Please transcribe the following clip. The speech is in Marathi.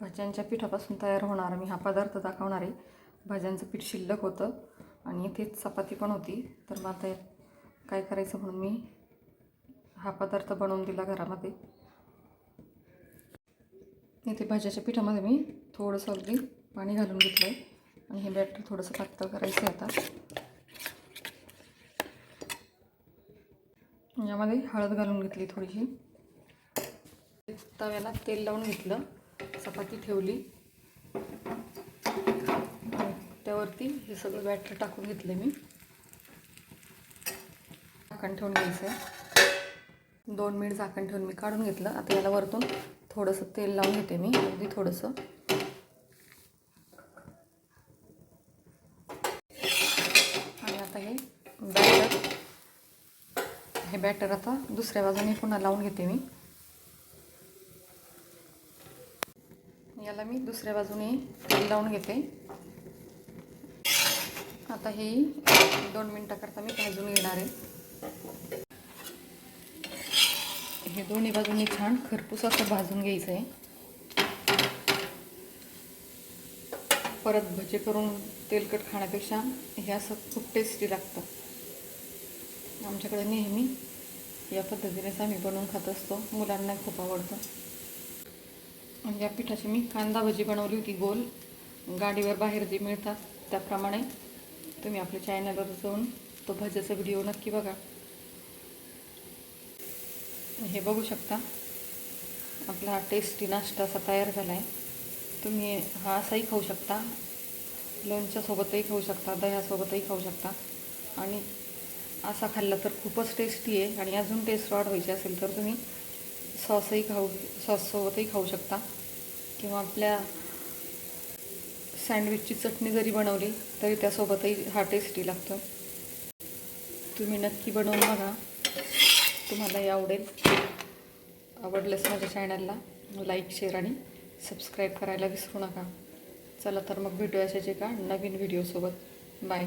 भाज्यांच्या पिठापासून तयार होणारा. मी हा पदार्थ दाखवणार आहे. भाज्यांचं पीठ शिल्लक होतं आणि इथेच चपाती पण होती. तर मग आता काय करायचं म्हणून मी हा पदार्थ बनवून दिला घरामध्ये. इथे भाज्याच्या पिठामध्ये मी थोडंसं अगदी पाणी घालून घेतलं आहे आणि हे बॅटर थोडंसं पातळ करायचं आहे आता. यामध्ये हळद घालून घेतली थोडीशी. तव्याला तेल लावून घेतलं. चपाती ठेवली. त्यावरती हे सगळं बॅटर टाकून घेतलं मी. झाकण ठेवून घ्यायचं आहे दोन मिनिट झाकण ठेवून मी काढून घेतलं. आता याला वरतून थोडंसं तेल लावून घेते मी. अगदी थोडंसं. आणि आता हे बॅटर हे बॅटर आता दुसऱ्या बाजूने पुन्हा लावून घेते मी. याला मी दुसऱ्या बाजूने तेल लावून घेते. आता हे दोन मिनटाकरता मी भाजून घेणार आहे. हे दोन्ही बाजूनी छान खरपूस असं भाजून घ्यायचं आहे. परत भजे करून तेलकट खाण्यापेक्षा हे असं खूप टेस्टी लागतं. आमच्याकडे नेहमी या पद्धतीनेच आम्ही बनवून खात असतो. मुलांना खूप आवडतं. आणि या पिठाची मी कांदा भजी बनवली होती गोल. गाडीवर बाहेर जे मिळतात त्याप्रमाणे तुम्ही आपल्या चॅनलवर जाऊन तो भज्याचा व्हिडिओ नक्की बघा. हे बघू शकता. आपला हा टेस्टी नाश्ता असा तयार झाला आहे तुम्ही हा असाही खाऊ शकता. लोणच्यासोबतही खाऊ शकता दह्यासोबतही खाऊ शकता. आणि असा खाल्ला तर खूपच टेस्टी आहे. आणि अजून टेस्ट वाढवायची असेल तर तुम्ही सॉसही खाऊ सॉससोबतही खाऊ शकता. किंवा आपल्या सँडविचची चटणी जरी बनवली तरी त्यासोबतही हा टेस्टी लागतो. तुम्ही नक्की बनवून बघा. तुम्हालाही आवडेल. आवडलंच माझ्या चॅनलला लाईक शेअर आणि सबस्क्राईब करायला विसरू नका. चला तर मग भेटूया अशाच एका नवीन व्हिडिओसोबत बाय